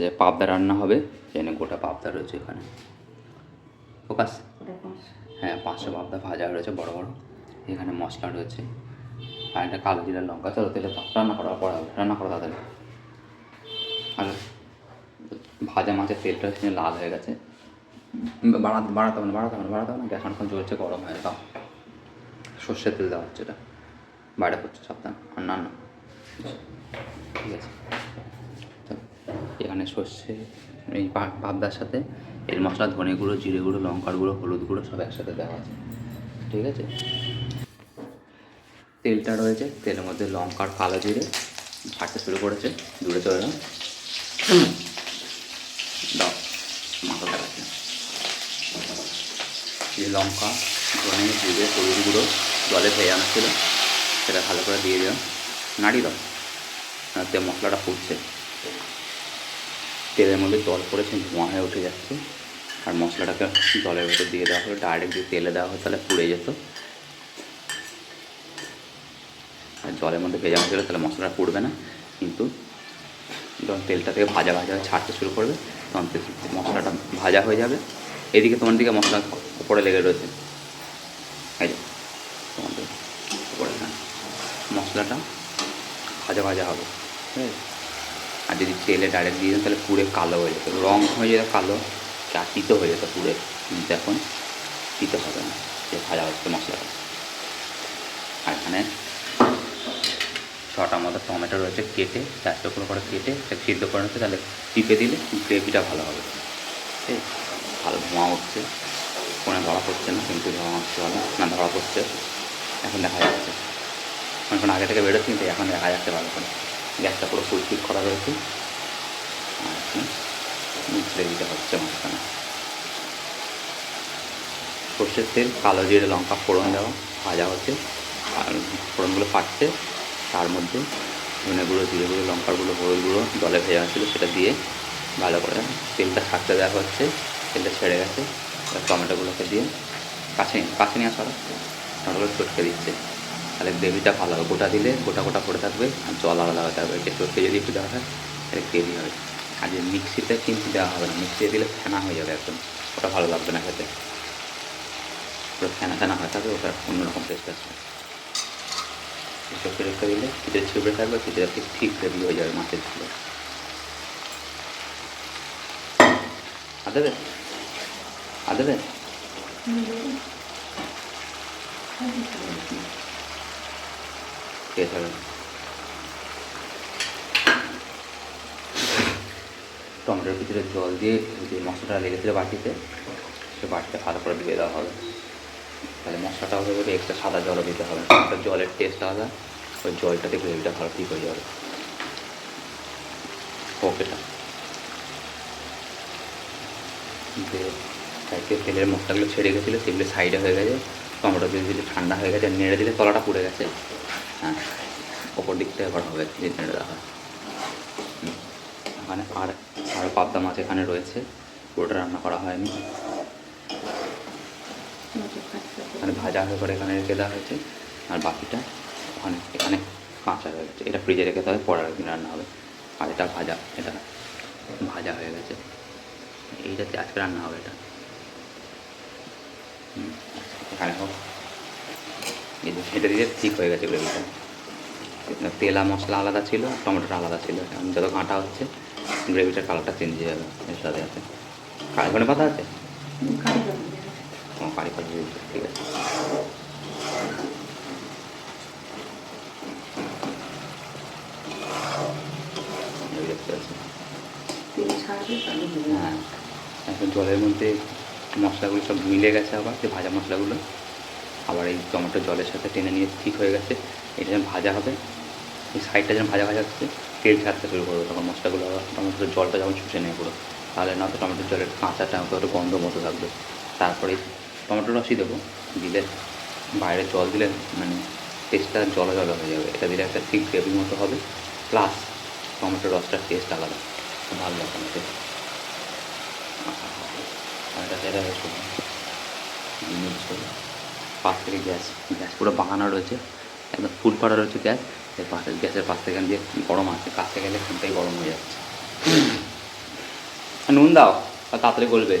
যে পাবদা রান্না হবে এখানে গোটা পাবদা রয়েছে এখানে। ফোকাস? হ্যাঁ পাঁচশো পাবদা ভাজা রয়েছে বড় বড়। এখানে মশলা রয়েছে। আর একটা কালো জিরা লঙ্কা। চলো, তেলে। রান্না করা পড়া হবে। রান্না করা তাদের আর ভাজা মাছের তেলটা হচ্ছে লাল হয়ে গেছে। বাড়াতে বাড়াতে হবে না, বাড়াতে হবে না, বাড়াতে হবে না। গ্যাস অনেকক্ষণ চলছে গরম হয়ে দাও। সর্ষের তেল দেওয়া হচ্ছে এটা। বাইরে করছে, সাবধান। আর না না। ঠিক আছে। এখানে সর্ষে, এই পাবদার সাথে, এর মশলা, ধনে গুঁড়ো, জিরে গুঁড়ো, লঙ্কার গুঁড়ো, হলুদ গুঁড়ো সব একসাথে দেওয়া আছে। ঠিক আছে? তেলটা রয়েছে, তেলের মধ্যে লঙ্কার কালো জিরে ছাড়তে শুরু করেছে, দূরে চলে দেখাচ্ছে এই লঙ্কা, ধনে জিরে হলুদ গুঁড়ো জলে ভেজানো ছিল, সেটা ভালো করে দিয়ে দিলাম। নাড়ি দাও মশলাটা ফুটছে। তেলের মধ্যে জল পড়েছে, ধোঁয়া হয়ে উঠে যাচ্ছে। আর মশলাটাকে জলের ভেতর দিয়ে দেওয়া হলো ডাইরেক্ট যদি তেলে দেওয়া হয় তাহলে পুড়ে যেত। আর জলের মধ্যে ভেজানো ছিল তাহলে মশলাটা পুড়বে না। কিন্তু যখন তেলটা থেকে ভাজা ভাজা ছাড়তে শুরু করবে, তখন মশলাটা ভাজা হয়ে যাবে। এদিকে তোমার দিকে মশলা ওপরে লেগে রয়েছে। তোমাদের মশলাটা ভাজা ভাজা হবে। ঠিক আছে? আর যদি তেলে ডাইরেক্ট দিয়ে দেন তাহলে পুরে কালো হয়ে যেত। রং হয়ে যেত কালো চা তিতো হয়ে যেত পুরে কিন্তু এখন তিতো হবে না যে ভাজা হচ্ছে মশলাটা। আর এখানে ছটা মতো টমেটো রয়েছে কেটে চার টুকরো করে কেটে সিদ্ধ করে নিচ্ছে তাহলে টিপে দিলে গ্রেভিটা ভালো হবে। ঠিক ভালো ধোঁয়া উঠছে। ফোনে ধরা পড়ছে না কিন্তু ধোঁয়া হচ্ছে ভালো। না ধরা পড়ছে। এখন দেখা যাচ্ছে। অনেকক্ষণ আগে থেকে বেরোচ্ছে কিন্তু এখন দেখা যাচ্ছে ভালো করে। গ্যাসটা পুরো ফুল ফিট করা রয়েছে। আর দিতে হচ্ছে মাঝখানে। সর্ষের তেল, কালো জিরে লঙ্কা ফোড়ন দেওয়া, ভাজা হচ্ছে। আর ফোড়নগুলো ফাটছে। তার মধ্যে ধনে গুঁড়ো, জিরে গুঁড়ো, লঙ্কার গুঁড়ো, হলুদ গুঁড়ো, জলে ভেজা ছিল সেটা দিয়ে ভালো করে তেলটা ছাড়তে দেওয়া হচ্ছে। তেলটা ছেড়ে গেছে। টমেটোগুলোকে দিয়ে কাছে কাছে নিয়ে আসা টমেটোগুলো চটকে দিচ্ছে। তাহলে গ্রেভিটা ভালো হবে। গোটা দিলে গোটা গোটা পড়ে থাকবে আর জল আলাদা হয়ে থাকবে। একটু চটকে যদি একটু দেওয়া হয়, তাহলে গ্রেভি হবে। আর যে মিক্সিতে কিন্তু দেওয়া হবে না। মিক্সিতে দিলে ফেনা হয়ে যাবে একদম। ওটা ভালো লাগবে না খেতে। ওটা ফেনা ফেনা হয়ে থাকবে, ওটা অন্যরকম টেস্ট আসবে। চটকে রেখে দিলে খিদে ছিপড়ে থাকবে খিদে ঠিক ঠিক গ্রেভি হয়ে যাবে মাছের ঝুলে আর দেবে? আর দেবে? ঠিক আছে টমেটোর ভিতরে জল দিয়ে যে মশলাটা লেগেছিলো বাটিতে, সে বাটিটা ভালো করে দিয়ে দেওয়া হবে। তাহলে মশলাটা হবে বলে এক্সট্রা সাদা জলও দিতে হবে। ওটা জলের টেস্ট আলাদা। ওই জলটাতে গ্রেভিটা ভালো ঠিক হয়ে যাবে। ওকেটা সাইডে তেলের মশলাগুলো ছেড়ে গেছিল, সেগুলো সাইডে হয়ে গেছে। টমেটো দিয়ে ঠান্ডা হয়ে গেছে, নেড়ে দিলে তলাটা পুড়ে গেছে। হ্যাঁ ওপর দিক থেকে এবার হবে দেওয়া হয়। এখানে আর আরও পাবদা মাছ এখানে রয়েছে, পুরোটা রান্না করা হয়নি। এখানে ভাজা হয়ে পরে এখানে রেখে দেওয়া হয়েছে, আর বাকিটা ওখানে, এখানে কাঁচা হয়ে গেছে। এটা ফ্রিজে রেখে দেওয়া হবে পরের দিন রান্না হবে। আর এটা ভাজা এটা ভাজা হয়ে গেছে। এইটাতে আজকে রান্না হবে এটা। এখানে হোক। এটা দিয়ে ঠিক হয়ে গেছে গ্রেভিটা। তেলা মশলা আলাদা ছিল টমেটোটা আলাদা ছিল। এখন যত কাঁটা হচ্ছে গ্রেভিটার কালারটা চেঞ্জ হয়ে যাবে এর সাথে আছে কারিগণে পাতা আছে? ও কারি পাতা ঠিক আছে। হ্যাঁ এখন জলের মধ্যে মশলাগুলো সব মিলে গেছে আবার যে ভাজা মশলাগুলো। আবার এই টমেটো জলের সাথে টেনে নিয়ে ঠিক হয়ে গেছে। এটা যেন ভাজা হবে। এই সাইডটা যেন ভাজা ভাজা হচ্ছে, তেল ছাড়তে শুরু করবে। তখন মশলাগুলো আবার টমেটোর জলটা যখন শুষে নেয় পুরো। তাহলে না তো টমেটোর জলের কাঁচাটা একটু গন্ধ মতো থাকবে। তারপরে টমেটো রসই দেবো। দিলে বাইরে জল দিলে মানে টেস্টটা জলা জলা হয়ে যাবে। এটা দিলে একটা ঠিক গ্রেভি মতো হবে। প্লাস টমেটোর রসটার টেস্ট আলাদা। ভালো লাগে আমাকে এটা সেটা নিচ্ছে পাশ থেকে গ্যাস গ্যাস পুরো বাগানো রয়েছে। একদম ফুল পাড়া রয়েছে গ্যাস। এর পাশে গ্যাসের পাশ থেকে দিয়ে গরম আছে। কাছে গেলে এখানটাই গরম হয়ে যাচ্ছে। নুন দাও তাড়াতাড়ি গলবে।